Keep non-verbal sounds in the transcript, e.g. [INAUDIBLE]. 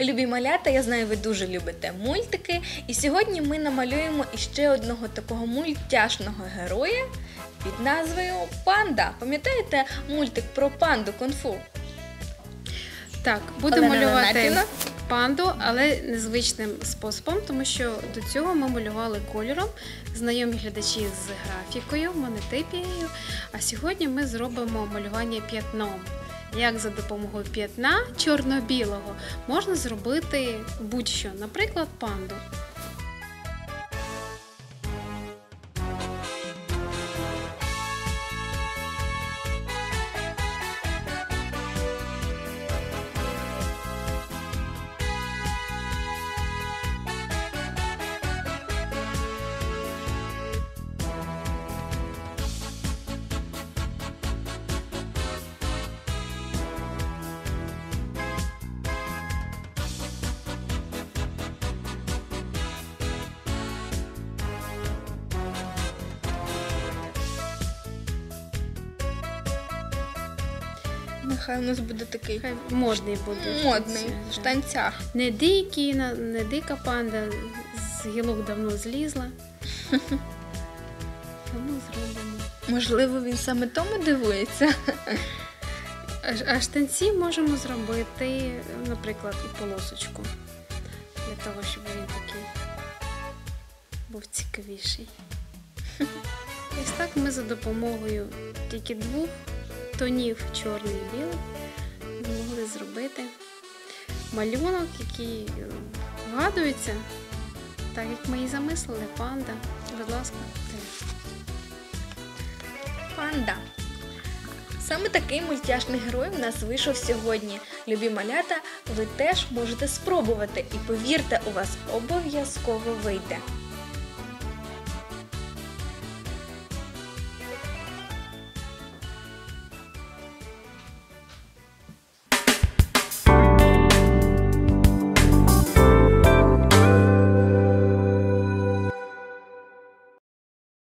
Любі малята, я знаю, ви дуже любите мультики. І сьогодні ми намалюємо іще одного такого мультяшного героя під назвою Панда. Пам'ятаєте мультик про панду кунг-фу? Так, будемо Олена малювати панду, але незвичним способом, тому що до цього ми малювали кольором знайомі глядачі з графікою, монотипією. А сьогодні ми зробимо малювання п'ятном. Як за допомогою п'ятна чорно-білого можна зробити будь-що, наприклад, панду. Нехай у нас буде такий Хай модний буде. модний в штанцях. Не дикий, не дика панда, з гілок давно злізла. Тому зробимо. Можливо, він саме тому дивується. А- А штанці можемо зробити, наприклад, і полосочку. Для того, щоб він такий був цікавіший. [LAUGHS] Ось так ми за допомогою тільки двох тонів чорний і білий змогли зробити малюнок, який е, вгадується, так як ми і замислили, панда. Будь ласка. Панда. Саме такий мультяшний герой у нас вийшов сьогодні. Любі малята, ви теж можете спробувати і повірте, у вас обов'язково вийде.